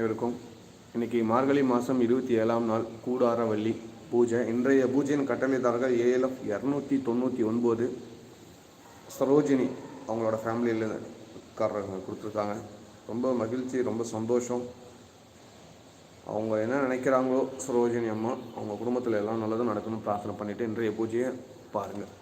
அனைவருக்கும் இன்னைக்கு மார்கழி மாதம் இருபத்தி ஏழாம் நாள் கூடாரவள்ளி பூஜை. இன்றைய பூஜையின் கட்டளைதாரர்கள் ஏஎல்எஃப் இரநூத்தி தொண்ணூற்றி ஒன்பது. சரோஜினி அவங்களோட ஃபேமிலியில் காரங்க கொடுத்துருக்காங்க. ரொம்ப மகிழ்ச்சி ரொம்ப சந்தோஷம். அவங்க என்ன நினைக்கிறாங்களோ சரோஜினி அம்மா அவங்க குடும்பத்தில் எல்லாம் நல்லதும் நடக்கணும்னு பிரார்த்தனை பண்ணிவிட்டு இன்றைய பூஜையை பாருங்கள்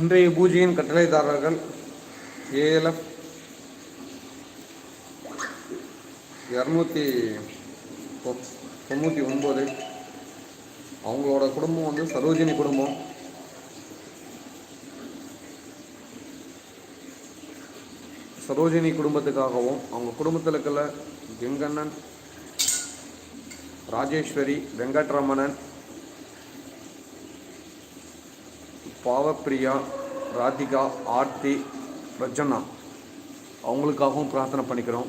இன்றைய பூஜையின் கட்டளைதாரர்கள் ஏஎல்எஃப் இரநூத்தி தொண்ணூற்றி ஒன்பது. அவங்களோட குடும்பம் வந்து சரோஜினி குடும்பம். சரோஜினி குடும்பத்துக்காகவும் அவங்க குடும்பத்தில் இருக்கிற கெங்கண்ணன் ராஜேஸ்வரி வெங்கட்ரமணன் பாவப்பிரியா ராதிகா ஆர்த்தி ரஜனா அவங்களுக்காகவும் பிரார்த்தனை பண்ணிக்கிறோம்.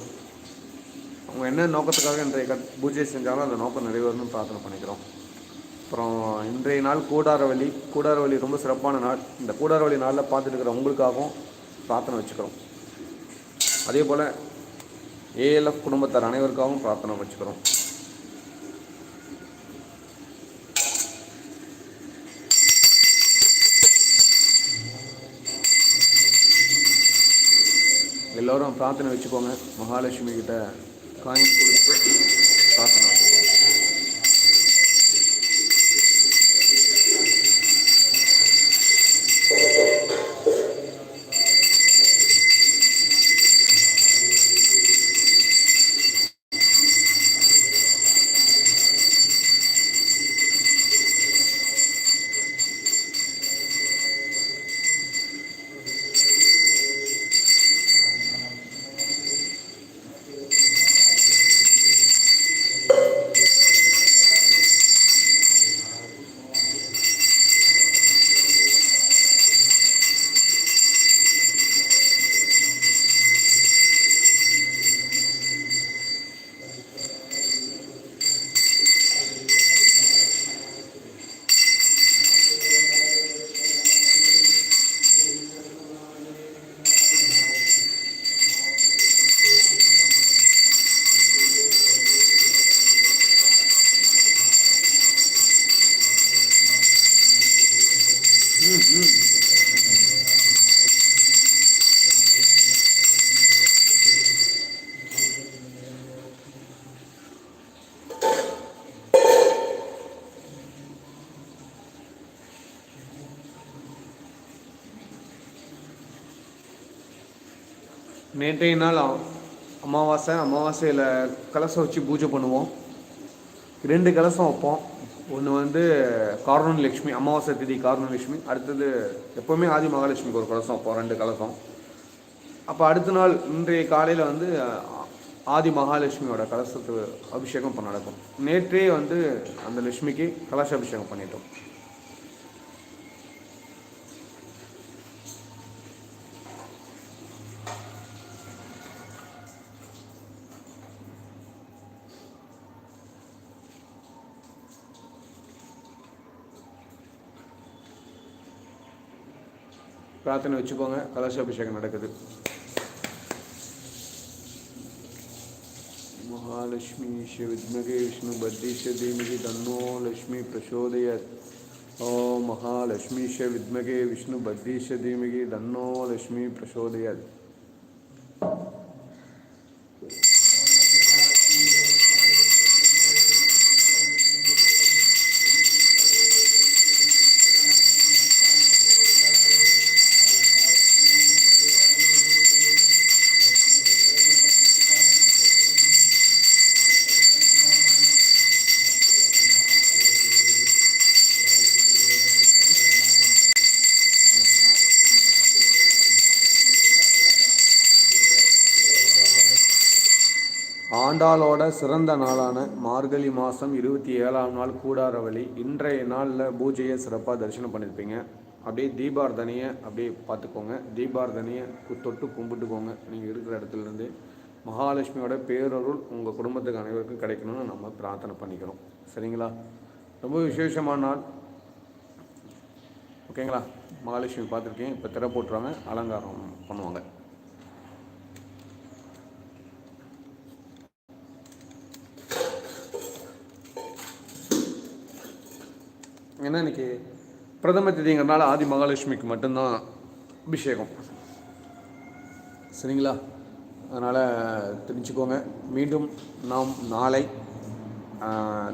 அவங்க என்ன நோக்கத்துக்காக இன்றைய கட் பூஜை செஞ்சாலும் அந்த நோக்கம் நிறைவேறணும்னு பிரார்த்தனை பண்ணிக்கிறோம். அப்புறம் இன்றைய நாள் கூடாரவழி கூடாரவழி ரொம்ப சிறப்பான நாள். இந்த கூடாரவழி நாளில் பார்த்துட்டு இருக்கிற உங்களுக்காகவும் பிரார்த்தனை வச்சுக்கிறோம். அதே போல் ஏஎல்எஃப் குடும்பத்தார் அனைவருக்காகவும் பிரார்த்தனை வச்சுக்கிறோம். பிரார்த்தனை வச்சுக்கோங்க. மகாலட்சுமி கிட்ட காயின் கொடுத்து பிரார்த்தனை வச்சுக்கோங்க நேற்றைய நாள் அமாவாசை அமாவாசையில் கலசம் வச்சு பூஜை பண்ணுவோம். ரெண்டு கலசம் வைப்போம். ஒன்று வந்து காரணம் லட்சுமி அமாவாசை திதி காரணம் லட்சுமி அடுத்தது எப்போவுமே ஆதி மகாலட்சுமிக்கு ஒரு கலசம் வைப்போம் ரெண்டு கலசம். அப்போ அடுத்த நாள் இன்றைய காலையில் வந்து ஆதி மகாலட்சுமியோட கலசத்து அபிஷேகம் இப்போ நடக்கும். நேற்றே வந்து அந்த லட்சுமிக்கு கலச அபிஷேகம் பண்ணிட்டோம். பிரார்த்தனை வச்சுக்கோங்க கலசாபிஷேகம் நடக்குது महालक्ष्मी श विद्महे विष्णुबद्धीश धीमहि तन्नो लक्ष्मी प्रचोदयात् ॐ महालक्ष्मी श विद्महे विष्णुबद्धीश धीमहि तन्नो लक्ष्मी प्रचोदयात् ஆண்டாளோட சிறந்த நாளான மார்கழி மாதம் இருபத்தி ஏழாம் நாள் கூடாரவழி இன்றைய நாளில் பூஜையை சிறப்பாக தரிசனம் பண்ணியிருப்பீங்க அப்படியே தீபார்த்தனையை அப்படியே பார்த்துக்கோங்க. தீபார்த்தனையை தொட்டு கும்பிட்டுக்கோங்க. நீங்கள் இருக்கிற இடத்துலேருந்து மகாலட்சுமியோட பேரருள் உங்கள் குடும்பத்துக்கு அனைவருக்கும் கிடைக்கணும்னு நம்ம பிரார்த்தனை பண்ணிக்கிறோம். சரிங்களா? ரொம்ப விசேஷமான நாள். ஓகேங்களா? மகாலட்சுமி பார்த்துருக்கீங்க. இப்போ திரை போட்டுருவாங்க. அலங்காரம் பண்ணுவாங்க. ஏன்னா இன்னைக்கு பிரதம திதிங்கிறனால ஆதி மகாலட்சுமிக்கு மட்டும்தான் அபிஷேகம். சரிங்களா? அதனால் தெரிஞ்சுக்கோங்க. மீண்டும் நாம் நாளை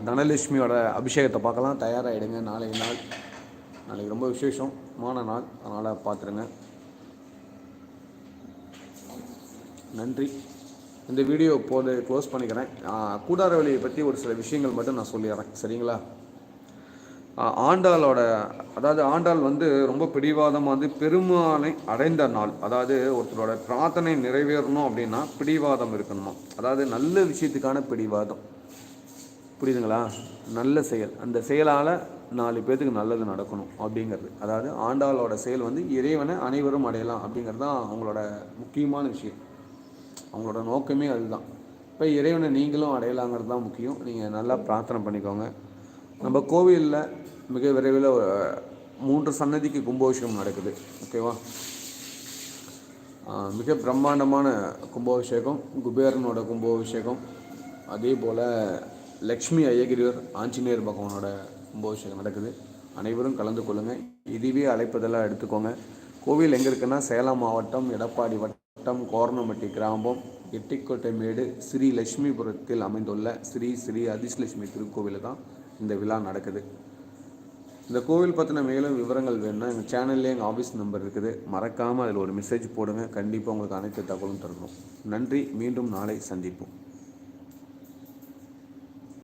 தனலட்சுமியோட அபிஷேகத்தை பார்க்கலாம். தயாராகிடுங்க நாளை நாள். நாளைக்கு ரொம்ப விசேஷம். விசேஷமான நாள். அதனால் பார்த்துருங்க. நன்றி. இந்த வீடியோ போது க்ளோஸ் பண்ணிக்கிறேன். கூடாரவழியை பற்றி ஒரு சில விஷயங்கள் மட்டும் நான் சொல்லிடுறேன். சரிங்களா? ஆண்டாளோட அதாவது ஆண்டாள் வந்து ரொம்ப பிடிவாதமாக வந்து பெருமானை அடைந்த நாள். அதாவது ஒருத்தரோட பிரார்த்தனை நிறைவேறணும் அப்படின்னா பிடிவாதம் இருக்கணுமா? அதாவது நல்ல விஷயத்துக்கான பிடிவாதம். புரியுதுங்களா? நல்ல செயல். அந்த செயலால் நாலு பேர்த்துக்கு நல்லது நடக்கணும் அப்படிங்கிறது. அதாவது ஆண்டாளோட செயல் வந்து இறைவனை அனைவரும் அடையலாம் அப்படிங்கிறது தான் அவங்களோட முக்கியமான விஷயம். அவங்களோட நோக்கமே அதுதான். இப்போ இறைவனை நீங்களும் அடையலாங்கிறது தான் முக்கியம். நீங்கள் நல்லா பிரார்த்தனை பண்ணிக்கோங்க. நம்ம கோவிலில் மிக விரைவில் மூன்று சன்னதிக்கு கும்பாபிஷேகம் நடக்குது. ஓகேவா மிக பிரம்மாண்டமான கும்பாபிஷேகம் குபேரனோட கும்பாபிஷேகம் அதே போல் லக்ஷ்மி ஐயகிரியர் ஆஞ்சநேயர் பகவானோட கும்பாபிஷேகம் நடக்குது. அனைவரும் கலந்து கொள்ளுங்கள் இதுவே அழைப்பதெல்லாம் எடுத்துக்கோங்க. கோவில் எங்கே இருக்குன்னா சேலம் மாவட்டம் எடப்பாடி வட்டம் கோரணம்பட்டி கிராமம் எட்டிக்கோட்டை மேடு ஸ்ரீ லட்சுமிபுரத்தில் அமைந்துள்ள ஸ்ரீ ஸ்ரீ அதிர்ஷ்லட்சுமி திருக்கோவில் தான் இந்த விழா நடக்குது. இந்த கோவில் பற்றின மேலும் விவரங்கள் வேணும்னா எங்கள் சேனல்லே எங்கள் ஆஃபீஸ் நம்பர் இருக்குது. மறக்காமல் அதில் ஒரு மெசேஜ் போடுங்க. கண்டிப்பாக உங்களுக்கு அனைத்து தகவலும் தரணும். நன்றி. மீண்டும் நாளை சந்திப்போம்.